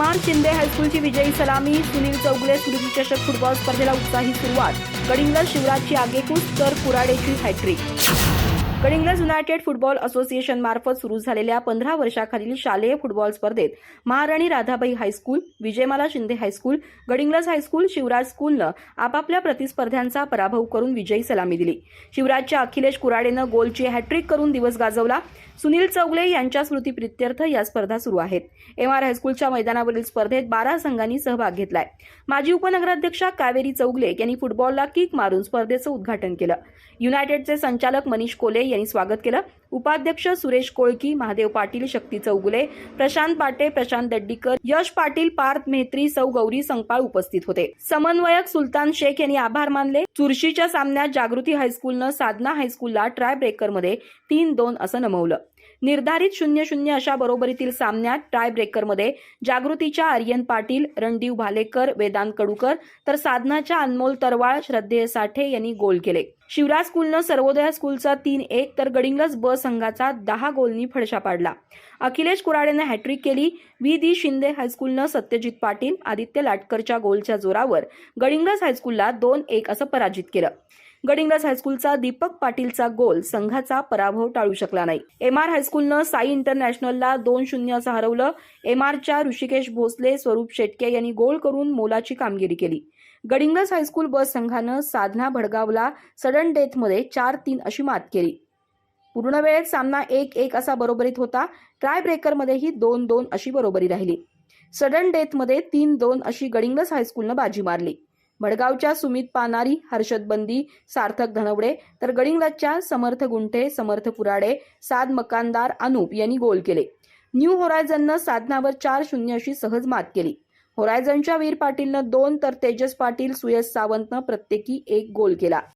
M Shinde हायस्कूलची विजयी सलामी. सुनील चौगुले स्मृती चषक फुटबॉल स्पर्धेला उत्साही सुरुवात. गडिंग्लज शिवराजची आगेकूच तर कुराडेची hattrick Gadhinglaj United football association मार्फत सुरू झालेल्या पंधरा वर्षाखालील शालेय फुटबॉल स्पर्धेत Maharani Radhabai high school Vijaymala Shinde high school Gadhinglaj high school Shivraj स्कूलनं आपापल्या प्रतिस्पर्ध्यांचा पराभव करून विजयी सलामी दिली. शिवराजच्या अखिलेश कुराडेनं गोलची हॅट्रिक करून दिवस गाजवला. सुनील चौगले यांच्या स्मृतीप्रित्यर्थ या स्पर्धा सुरू आहेत. एम आर हायस्कूलच्या मैदानावरील स्पर्धेत बारा संघांनी सहभाग घेतलाय. माजी उपनगराध्यक्षा कावेरी चौगले यांनी फुटबॉलला किक मारून स्पर्धेचं उद्घाटन केलं. युनायटेडचे संचालक मनीष कोले यांनी स्वागत केलं. उपाध्यक्ष सुरेश कोळकी महादेव पाटील शक्ती चौगुले प्रशांत पाटे प्रशांत दड्डीकर यश पाटील पार्थ मेहत्री सौ गौरी संगपाळ उपस्थित होते. समन्वयक सुलतान शेख यांनी आभार मानले. चुरशीच्या सामन्यात जागृती हायस्कूलनं साधना हायस्कूलला ट्राय ब्रेकरमध्ये तीन दोन असं नमवलं. निर्धारित शून्य शून्य अशा बरोबरीतील सामन्यात टाय ब्रेकरमध्ये जागृतीच्या आर्यन पाटील रणदीव भालेकर वेदांत कडूकर तर साधनाच्या अनमोल तरवाळ श्रद्धेय साठे यांनी गोल केले. शिवराज स्कूलनं सर्वोदया स्कूलचा तीन एक तर गडिंग्लज बस संघाचा दहा गोलनी फडशा पाडला. अखिलेश कुराडेनं हॅट्रिक केली. व्ही. दी शिंदे हायस्कूलनं सत्यजित पाटील आदित्य लाटकरच्या गोलच्या जोरावर गडिंगज हायस्कूलला दोन एक असं पराजित केलं. गडिंगज हायस्कूलचा दीपक पाटीलचा गोल संघाचा पराभव टाळू शकला नाही. एम आर हायस्कूलनं साई इंटरनॅशनलला दोन शून्य असं हरवलं. एम आरच्या ऋषिकेश भोसले स्वरूप शेटके यांनी गोल करून मोलाची कामगिरी केली. गडिंगज हायस्कूल बस संघानं साधना भडगावला सडन डेथमध्ये चार तीन अशी मात केली. पूर्ण वेळेत सामना एक एक असा बरोबरीत होता. ट्राय ब्रेकरमध्येही दोन दोन अशी बरोबरी राहिली. सडन डेथमध्ये तीन दोन अशी गडिंग्लज हायस्कूलनं बाजी मारली. भडगावच्या सुमित पानारी हर्षद बंदी सार्थक धनवडे तर गडिंग्लजच्या समर्थ गुंठे समर्थ पुराडे साद मकानदार अनुप यांनी गोल केले. न्यू होरायझननं साधनावर चार शून्य अशी सहज मात केली. होरायझनच्या वीर पाटीलनं दोन तर तेजस पाटील सुयश सावंतनं प्रत्येकी एक गोल केला.